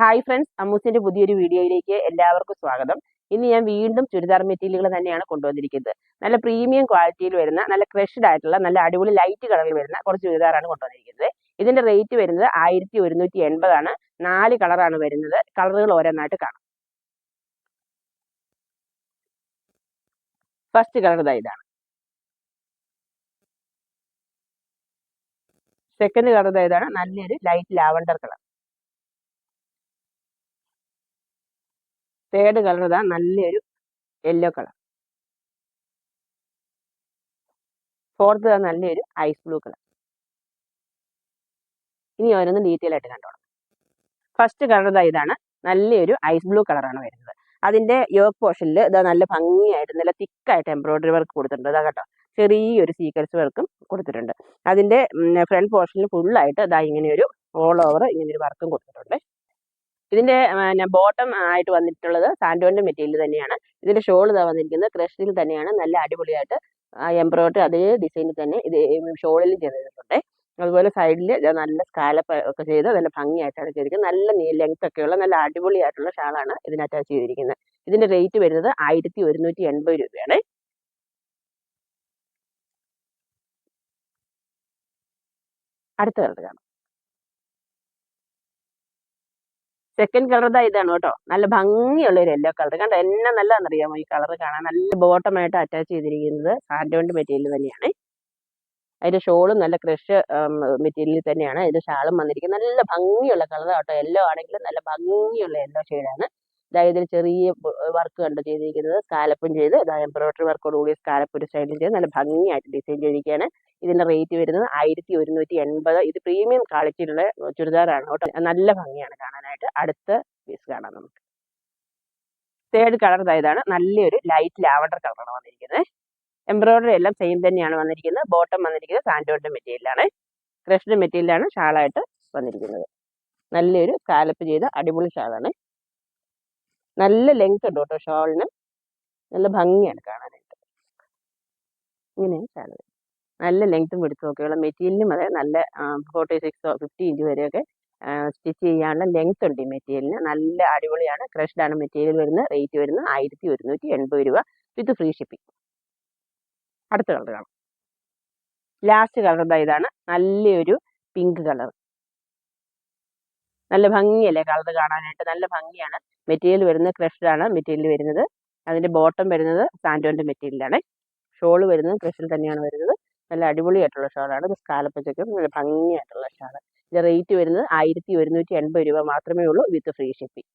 Hi friends അമ്മൂസിന്റെ പുതിയൊരു വീഡിയോയിലേക്ക് എല്ലാവർക്കും സ്വാഗതം. ഇന്ന് ഞാൻ വീണ്ടും ചുരിദാർ മെറ്റീരിയലുകൾ തന്നെയാണ് കൊണ്ടുവന്നിരിക്കുന്നത്. നല്ല പ്രീമിയം ക്വാളിറ്റിയിൽ വരുന്ന നല്ല ക്രഷ്ഡ് ആയിട്ടുള്ള നല്ല അടിപൊളി ലൈറ്റ് കളറിൽ വരുന്ന കുറച്ച് ചുരിദാറാണ് കൊണ്ടുവന്നിരിക്കുന്നത്. ഇതിന്റെ റേറ്റ് വരുന്നത് ആയിരത്തി ഒരുന്നൂറ്റി എൺപതാണ് നാല് കളറാണ് വരുന്നത്. കളറുകൾ ഓരോന്നായിട്ട് കാണാം. ഫസ്റ്റ് കളർ ഇതാ ഇതാണ്. സെക്കൻഡ് കളർ ഇതാണ്. നല്ലൊരു light lavender colour third colour ഇതാ നല്ലൊരു യെല്ലോ കളർ ഫോർത്ത് ഇതാ നല്ലൊരു ഐസ് ബ്ലൂ കളർ ഇനി ഓരോന്ന് ഡീറ്റെയിൽ ആയിട്ട് കണ്ടോളാം. ഫസ്റ്റ് കളർ ഇതാ ഇതാണ്. നല്ലൊരു ഐസ് ബ്ലൂ കളറാണ് വരുന്നത്. അതിന്റെ യോക്ക് പോർഷനിൽ ഇതാ നല്ല ഭംഗിയായിട്ട് നല്ല തിക്കായിട്ട് എംബ്രോയിഡറി വർക്ക് കൊടുത്തിട്ടുണ്ട്. ഇതാ കേട്ടോ ചെറിയൊരു സീക്വൻസ് വർക്കും കൊടുത്തിട്ടുണ്ട്. അതിന്റെ ഫ്രണ്ട് പോർഷനിൽ ഫുള്ളായിട്ട് ഇതാ ഇങ്ങനെ ഒരു ഓൾ ഓവർ ഇങ്ങനെ ഒരു വർക്കും കൊടുത്തിട്ടുണ്ട്. ഇതിന്റെ ബോട്ടം ആയിട്ട് വന്നിട്ടുള്ളത് സാൻഡോന്റെ മെറ്റീരിയൽ തന്നെയാണ്. ഇതിന്റെ ഷോൾ ഇതാ വന്നിരിക്കുന്നത് ക്രഷിൽ തന്നെയാണ്. നല്ല അടിപൊളിയായിട്ട് എംബ്രോയിഡറി അതേ ഡിസൈനിൽ തന്നെ ഇത് ഷോളിലും ചെയ്തിട്ടുണ്ട്. അതുപോലെ സൈഡിൽ നല്ല സ്കാലപ്പ് ഒക്കെ ചെയ്ത് നല്ല ഭംഗിയായിട്ടാണ് ചെയ്തിരിക്കുന്നത്. നല്ല ലെങ്ത് ഒക്കെയുള്ള നല്ല അടിപൊളിയായിട്ടുള്ള ഷാളാണ് ഇതിന് അറ്റാച്ച് ചെയ്തിരിക്കുന്നത്. ഇതിന്റെ റേറ്റ് വരുന്നത് ആയിരത്തി ഒരുന്നൂറ്റി എൺപത് രൂപയാണ്. അടുത്ത കളർ കാണാം. സെക്കൻഡ് കളർ ഇതാ ഇതാണ് കേട്ടോ. നല്ല ഭംഗിയുള്ള ഒരു യെല്ലോ കളർ കണ്ടോ? എന്നെ നല്ലതാണെന്നറിയാമോ ഈ കളർ കാണാൻ? നല്ല ബോട്ടമായിട്ട് അറ്റാച്ച് ചെയ്തിരിക്കുന്നത് സാൻഡോണ്ട് മെറ്റീരിയൽ തന്നെയാണ്. അതിന്റെ ഷോളും നല്ല ക്രഷ് മെറ്റീരിയൽ തന്നെയാണ്. അതിന്റെ ഷാളും വന്നിരിക്കുന്നത്. നല്ല ഭംഗിയുള്ള കളർ കേട്ടോ. യെല്ലോ ആണെങ്കിലും നല്ല ഭംഗിയുള്ള യെല്ലോ ഷെയ്ഡാണ് ഇതിൽ ചെറിയ വർക്ക് കണ്ടു ചെയ്തിരിക്കുന്നത്? സ്കാലപ്പും ചെയ്ത് എംബ്രോയിഡറി വർക്കോട് കൂടി സ്കാലപ്പ് ഒരു സൈഡിൽ ചെയ്ത് നല്ല ഭംഗിയായിട്ട് ഡിസൈൻ ചെയ്തിരിക്കുകയാണ്. ഇതിന്റെ റേറ്റ് വരുന്നത് ആയിരത്തി ഒരുന്നൂറ്റി എൺപത് ഇത് പ്രീമിയം ക്വാളിറ്റിയിലുള്ള ചുരിദാറാണ് കേട്ടോ. നല്ല ഭംഗിയാണ് കാണാനായിട്ട്. അടുത്ത പീസ് കാണാം നമുക്ക്. തേർഡ് കളർ ഇതാണ്. നല്ലൊരു ലൈറ്റ് ലാവണ്ടർ കളറാണ് വന്നിരിക്കുന്നത്. എംബ്രോയിഡറി എല്ലാം സെയിം തന്നെയാണ് വന്നിരിക്കുന്നത്. ബോട്ടം വന്നിരിക്കുന്നത് സാൻഡോണിന്റെ മെറ്റീരിയലാണ് ക്രഷ്ഡ് മെറ്റീരിയലാണ് ഷാളായിട്ട് വന്നിരിക്കുന്നത്. നല്ലൊരു സ്കാലപ്പ് ചെയ്ത അടിപൊളി ഷാളാണ്. നല്ല ലെങ്ത് ഉണ്ട് കേട്ടോ ഷോളിന് നല്ല ഭംഗിയാണ് കാണാനായിട്ട്. ഇങ്ങനെ ഷാൾ നല്ല ലെങ്ത്തും പിടിച്ചും ഒക്കെയുള്ള മെറ്റീരിയലും അതെ നല്ല ഫോർട്ടി സിക്സോ ഫിഫ്റ്റി ഇഞ്ച് വരെയൊക്കെ സ്റ്റിച്ച് ചെയ്യാനുള്ള ലെങ്ത് ഉണ്ട് ഈ മെറ്റീരിയലിന്. നല്ല അടിപൊളിയാണ്. ക്രഷ്ഡ് ആണ് മെറ്റീരിയൽ വരുന്നത്. റേറ്റ് വരുന്നത് ആയിരത്തി ഒരുന്നൂറ്റി എൺപത് രൂപ വിത്ത് ഫ്രീ ഷിപ്പിംഗ് അടുത്ത കളർ കാണാം. ലാസ്റ്റ് കളർ ഇതാണ്. നല്ലൊരു പിങ്ക് കളർ നല്ല ഭംഗിയല്ലേ കളർ കാണാനായിട്ട്? നല്ല ഭംഗിയാണ്. മെറ്റീരിയൽ വരുന്നത് ആണ് മെറ്റീരിയൽ വരുന്നത്. അതിന്റെ ബോട്ടം വരുന്നത് സാൻഡോന്റെ മെറ്റീരിയലാണ്. ഷോൾ വരുന്നത് ക്രഷിൽ തന്നെയാണ് വരുന്നത്. നല്ല അടിപൊളിയായിട്ടുള്ള ഷോളാണ്. ഇത് സ്കാലപ്പച്ചക്കും നല്ല ഭംഗിയായിട്ടുള്ള ഷാൾ. ഇതിന്റെ റേറ്റ് വരുന്നത് ആയിരത്തി ഒരുന്നൂറ്റി എൺപത് രൂപ മാത്രമേ ഉള്ളൂ വിത്ത് ഫ്രീ ഷിപ്പിംഗ്.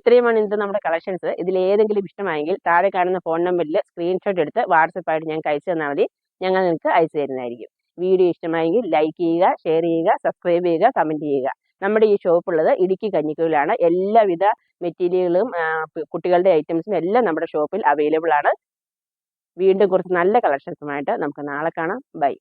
ഇത്രയുമാണ് ഇന്നത്തെ നമ്മുടെ കളക്ഷൻസ്. ഇതിൽ ഏതെങ്കിലും ഇഷ്ടമായെങ്കിൽ താഴെ കാണുന്ന ഫോൺ നമ്പറിൽ സ്ക്രീൻഷോട്ട് എടുത്ത് വാട്സപ്പായിട്ട് ഞങ്ങൾക്ക് അയച്ചു തന്നാൽ മതി. ഞങ്ങൾ നിങ്ങൾക്ക് അയച്ചു തരുന്നതായിരിക്കും. വീഡിയോ ഇഷ്ടമായെങ്കിൽ ലൈക്ക് ചെയ്യുക ഷെയർ ചെയ്യുക സബ്സ്ക്രൈബ് ചെയ്യുക കമന്റ് ചെയ്യുക. നമ്മുടെ ഈ ഷോപ്പുള്ളത് ഇടുക്കി കഞ്ഞിക്കൂലാണ് എല്ലാവിധ മെറ്റീരിയലുകളും കുട്ടികളുടെ ഐറ്റംസും എല്ലാം നമ്മുടെ ഷോപ്പിൽ അവൈലബിൾ ആണ് വീണ്ടും കുറച്ച് നല്ല കളക്ഷൻസുമായിട്ട് നമുക്ക് നാളെ കാണാം. ബൈ.